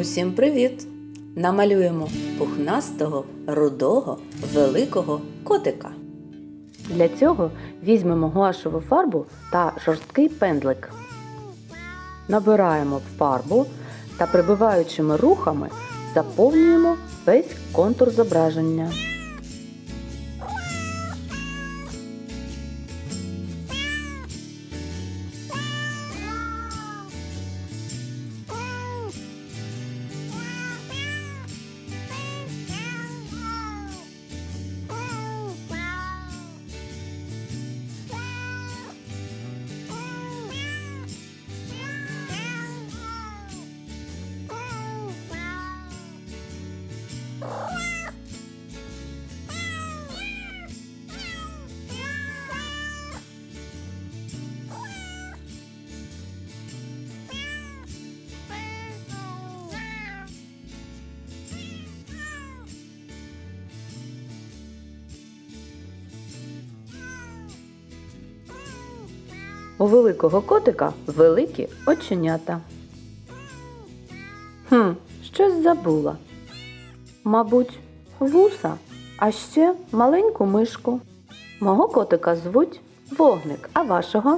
Усім привіт! Намалюємо пухнастого, рудого, великого котика. Для цього візьмемо гуашеву фарбу та жорсткий пендлик. Набираємо фарбу та прибиваючими рухами заповнюємо весь контур зображення. У великого котика великі оченята. Хм, щось забула. Мабуть, вуса, а ще маленьку мишку. Мого котика звуть Вогник, а вашого?